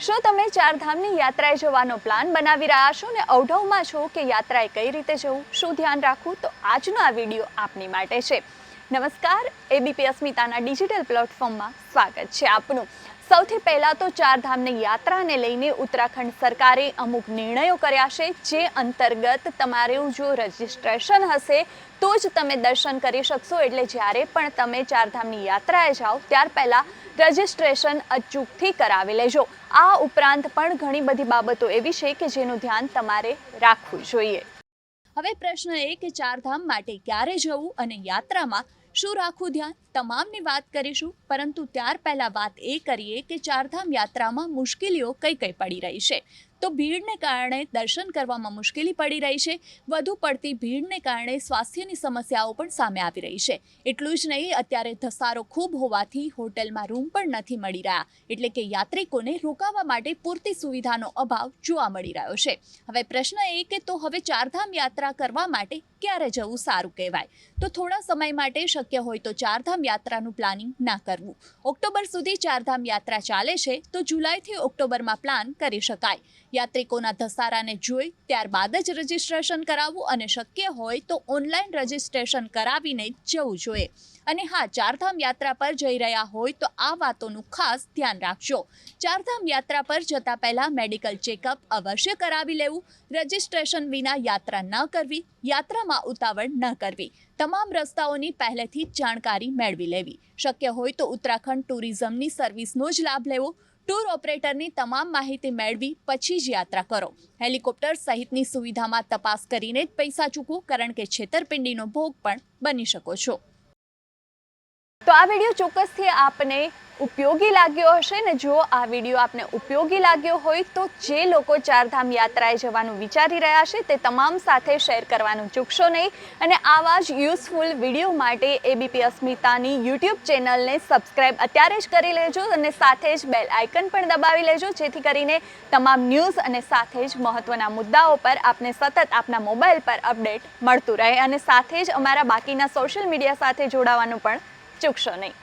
શું તમે ચારધામની યાત્રાએ જવાનો પ્લાન બનાવી રહ્યા છો ને અવઢવમાં છો કે યાત્રાએ કઈ રીતે જવું? શું ધ્યાન રાખવું? તો આજનો આ વીડિયો આપની માટે છે. નમસ્કાર એબીપી અસ્મિતાના ડિજિટલ પ્લેટફોર્મમાં સ્વાગત છે આપનું. સૌથી પહેલાં તો ચારધામની યાત્રાને લઈને ઉત્તરાખંડ સરકારે અમુક નિર્ણયો કર્યા છે, જે અંતર્ગત તમારું જો રજિસ્ટ્રેશન હશે, તો જ તમે દર્શન કરી શકશો. એટલે જ્યારે પણ તમે ચારધામની યાત્રાએ જાઓ, ત્યાર પહેલાં રજિસ્ટ્રેશન અચૂકથી કરાવી લેજો. આ ઉપરાંત પણ ઘણી બધી બાબતો એવી છે કે જેનું ધ્યાન તમારે રાખવું જોઈએ. હવે પ્રશ્ન એ કે ચારધામ માટે ક્યારે જવું અને યાત્રામાં શું રાખવું ધ્યાન? તમામની વાત કરીશું, પરંતુ ત્યાર પહેલા વાત એ કરીએ કે ચારધામ યાત્રામાં મુશ્કેલીઓ કઈ કઈ પડી રહી છે. તો ભીડને કારણે દર્શન કરવામાં મુશ્કેલી પડી રહી છે. વધુ પડતી ભીડને કારણે સ્વાસ્થ્યની સમસ્યાઓ પણ સામે આવી રહી છે. એટલું જ નહીં, અત્યારે ધસારો ખૂબ હોવાથી હોટેલમાં રૂમ પણ નથી મળી રહ્યા. એટલે કે યાત્રિકોને રોકાવા માટે પૂરતી સુવિધાનો અભાવ જોવા મળી રહ્યો છે. હવે પ્રશ્ન એ કે તો હવે ચારધામ યાત્રા કરવા માટે ક્યારે જવું સારું કહેવાય? તો થોડા સમય માટે શક્ય હોય તો ચારધામ યાત્રાનું પ્લાનિંગ ના કરવું. ઓક્ટોબર સુધી ચારધામ યાત્રા ચાલે છે, તો જુલાઈથી ઓક્ટોબરમાં પ્લાન કરી શકાય. યાત્રિકોના ધસારાને જોઈ ત્યારબાદ જ રજિસ્ટ્રેશન કરાવવું અને શક્ય હોય તો ઓનલાઈન રજિસ્ટ્રેશન કરાવીને જવું જોઈએ. અને હા, ચારધામ યાત્રા પર જઈ રહ્યા હોય તો આ વાતોનું ખાસ ધ્યાન રાખજો. ચારધામ યાત્રા પર જતા પહેલાં મેડિકલ ચેકઅપ અવશ્ય કરાવી લેવું. રજિસ્ટ્રેશન વિના યાત્રા ન કરવી, યાત્રામાં ઉતાવળ ન કરવી. તમામ રસ્તાઓની પહેલેથી જ જાણકારી મેળવી લેવી. શક્ય હોય તો ઉત્તરાખંડ ટુરિઝમની સર્વિસનો જ લાભ લેવો. ટૂર ઓપરેટરની તમામ માહિતી મેળવી, પછી જ યાત્રા કરો. હેલિકોપ્ટર સહિતની સુવિધામાં તપાસ કરીને જ પૈસા ચૂકવો, કારણ કે છેતરપિંડીનો ભોગ પણ બની શકો છો. તો આ વીડિયો ચોક્કસથી આપને ઉપયોગી લાગ્યો હશે ને જો આ વીડિયો આપને ઉપયોગી લાગ્યો હોય તો જે લોકો ચારધામ યાત્રાએ જવાનું વિચારી રહ્યા છે તે તમામ સાથે શેર કરવાનું ચૂકશો નહીં. અને આવા જ યુઝફુલ વીડિયો માટે એબીપી અસ્મિતાની યુટ્યુબ ચેનલને સબસ્ક્રાઇબ અત્યારે જ કરી લેજો અને સાથે જ બેલ આઇકન પણ દબાવી લેજો, જેથી કરીને તમામ ન્યૂઝ અને સાથે જ મહત્ત્વના મુદ્દાઓ પર આપને સતત આપના મોબાઈલ પર અપડેટ મળતું રહે અને સાથે જ અમારા બાકીના સોશિયલ મીડિયા સાથે જોડાવાનું પણ ચૂકશો નહીં